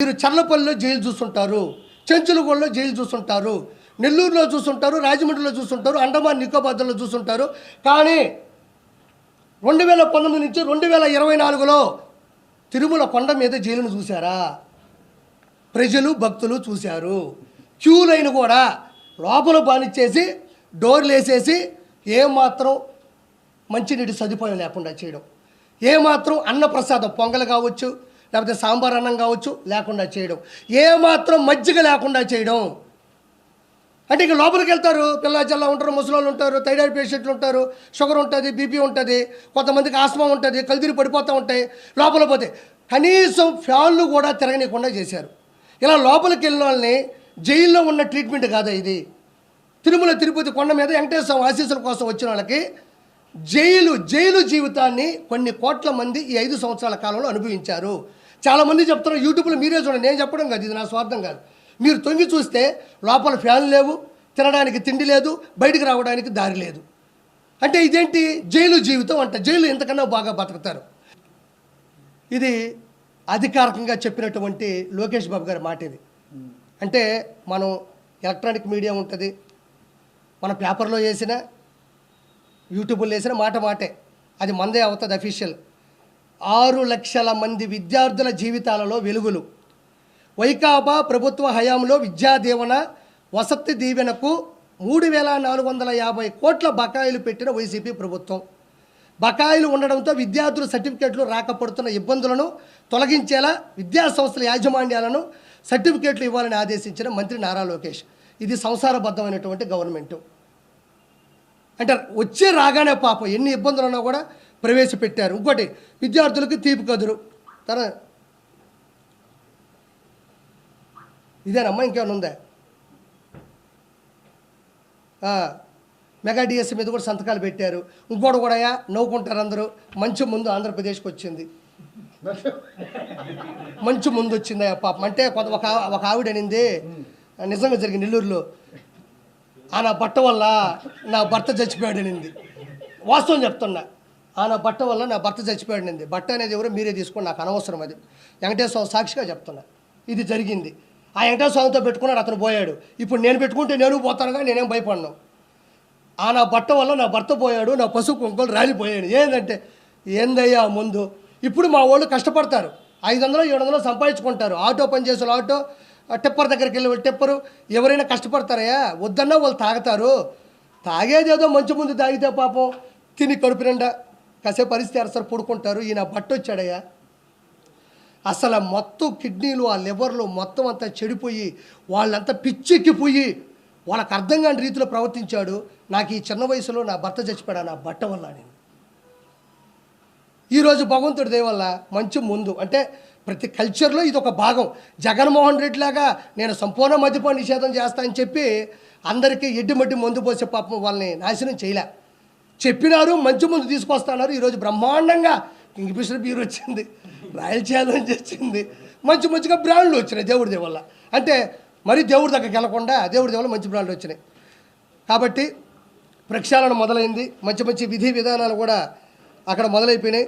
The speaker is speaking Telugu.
మీరు చర్లపల్లిలో జైలు చూస్తుంటారు చెంచులగూడలో జైలు చూస్తుంటారు నెల్లూరులో చూస్తుంటారు రాజమండ్రిలో చూస్తుంటారు అండమాన్ నికోబాద్లో చూస్తుంటారు కానీ రెండు వేల పంతొమ్మిది నుంచి రెండు వేల ఇరవై నాలుగులో తిరుమల కొండ మీద జైలును చూశారా? ప్రజలు భక్తులు చూశారు. క్యూ లైన్ కూడా లోపల బానిచ్చేసి డోర్లు వేసేసి ఏమాత్రం మంచినీటి సదుపాయం లేకుండా చేయడం. ఏమాత్రం అన్నప్రసాదం పొంగలు కావచ్చు లేకపోతే సాంబార్ అన్నం కావచ్చు లేకుండా చేయడం. ఏమాత్రం మజ్జిగ లేకుండా చేయడం. అంటే ఇక లోపలికి వెళ్తారు పిల్ల ఉంటారు ముసలోళ్ళు ఉంటారు థైరాయిడ్ పేషెంట్లు ఉంటారు షుగర్ ఉంటుంది బీపీ ఉంటుంది కొంతమందికి ఆస్మా ఉంటుంది కలుదిరి పడిపోతూ ఉంటాయి లోపల పోతే కనీసం ఫ్యాన్లు కూడా తిరగనీయకుండా చేశారు. ఇలా లోపలికి వెళ్ళిన వాళ్ళని జైల్లో ఉన్న ట్రీట్మెంట్ కాదా ఇది? తిరుమల తిరుపతి కొండ మీద వెంకటేశ్వర ఆశీస్సుల కోసం వచ్చిన వాళ్ళకి జైలు జైలు జీవితాన్ని కొన్ని కోట్ల మంది ఈ ఐదు సంవత్సరాల కాలంలో అనుభవించారు. చాలామంది చెప్తున్నారు యూట్యూబ్లో మీరే చూడండి నేను చెప్పడం కాదు ఇది నా స్వార్థం కాదు. మీరు తొంగి చూస్తే లోపల ఫ్యాన్ లేవు తినడానికి తిండి లేదు బయటికి రావడానికి దారి లేదు. అంటే ఇదేంటి? జైలు జీవితం అంట. జైలు ఎంతకన్నా బాగా బతుకుతారు. ఇది అధికారికంగా చెప్పినటువంటి లోకేష్ బాబు గారి మాట ఇది. అంటే మనం ఎలక్ట్రానిక్ మీడియా ఉంటుంది. మన పేపర్లో వేసిన యూట్యూబ్లో వేసిన మాట మాటే. అది మందే అవుతుంది అఫీషియల్. ఆరు లక్షల మంది విద్యార్థుల జీవితాలలో వెలుగులు. వైకాపా ప్రభుత్వ హయాంలో విద్యా దీవెన వసతి దీవెనకు మూడు వేల నాలుగు వందల యాభై కోట్ల బకాయిలు పెట్టిన వైసీపీ ప్రభుత్వం. బకాయిలు ఉండడంతో విద్యార్థుల సర్టిఫికేట్లు రాకపడుతున్న ఇబ్బందులను తొలగించేలా విద్యా సంస్థల యాజమాన్యాలను సర్టిఫికేట్లు ఇవ్వాలని ఆదేశించిన మంత్రి నారా లోకేష్. ఇది సంసారబద్ధమైనటువంటి గవర్నమెంటు. అంటే వచ్చే రాగానే పాపం ఎన్ని ఇబ్బందులు ఉన్నా కూడా ప్రవేశపెట్టారు. ఇంకోటి విద్యార్థులకు తీపి కదురు. తన ఇదేనమ్మా ఇంకేమైనా ఉందా? మెగా డిఎస్సి మీద కూడా సంతకాలు పెట్టారు. ఇంకోటి కూడా నవ్వుకుంటారు అందరూ. మంచి ముందు ఆంధ్రప్రదేశ్కి వచ్చింది. మంచి ముందు వచ్చింది పాపం. అంటే కొంత ఒక ఒక ఆవిడ అనింది నిజంగా జరిగింది నెల్లూరులో. ఆ నా బట్ట వల్ల నా భర్త చచ్చిపోయాడు అనింది. వాస్తవం చెప్తున్నా. ఆ నా బట్ట వల్ల నా భర్త చచ్చిపోయాడింది బట్ట అనేది ఎవరో మీరే తీసుకోండి నాకు అనవసరం అది. వెంకటేశ్వర స్వామి సాక్షిగా చెప్తున్నా. ఇది జరిగింది. ఆ వెంకటేశ్వర స్వామితో పెట్టుకున్నాడు అతను పోయాడు. ఇప్పుడు నేను పెట్టుకుంటే నేను పోతానుగా నేనేం భయపడను. ఆ నా బట్ట వల్ల నా భర్త పోయాడు నా పసుపు కుంకులు రాలిపోయాడు ఏంటంటే ఏందయ్యా ముందు? ఇప్పుడు మా వాళ్ళు కష్టపడతారు. ఐదు వందలు ఏడు వందలు సంపాదించుకుంటారు. ఆటో పని చేసే ఆటో టెప్పర్ టిప్పర్ దగ్గరికి వెళ్ళి టెప్పరు టిప్పరు. ఎవరైనా కష్టపడతారయ్యా? వద్దన్నా వాళ్ళు తాగుతారు. తాగేదేదో మంచి ముందు తాగితే పాపం. తిని కడుపు నిండా. కాసేపు పరిస్థితి అరసరు పడుకుంటారు ఈయన బట్ట వచ్చాడయ్యా అసలు మొత్తం కిడ్నీలు ఆ లివర్లు మొత్తం అంతా చెడిపోయి వాళ్ళంతా పిచ్చెక్కిపోయి వాళ్ళకి అర్థం కాని రీతిలో ప్రవర్తించాడు. నాకు ఈ చిన్న వయసులో నా భర్త చచ్చిపోయాడు నా బట్ట వల్ల నేను. ఈరోజు భగవంతుడి దేవల్ల మంచి ముందు. అంటే ప్రతి కల్చర్లో ఇది ఒక భాగం. జగన్మోహన్ రెడ్డి లాగా నేను సంపూర్ణ మద్యపాన నిషేధం చేస్తా అని చెప్పి అందరికీ ఎడ్డిమడ్డి మందు పోసే పాపం వాళ్ళని నాశనం చేయలే. చెప్పినారు మంచి ముందు తీసుకొస్తున్నారు ఈరోజు బ్రహ్మాండంగా కింగ్ఫిషర్ బీర్ వచ్చింది. రాయల్ ఛాలెంజ్ వచ్చింది. మంచి మంచిగా బ్రాండ్లు వచ్చినాయి దేవుడి దేవల్ల. అంటే మరి దేవుడి దగ్గరికి వెళ్ళకుండా దేవుడి దేవల్ల మంచి బ్రాండ్లు వచ్చినాయి. కాబట్టి ప్రక్షాళన మొదలైంది. మంచి మంచి విధి విధానాలు కూడా అక్కడ మొదలైపోయినాయి.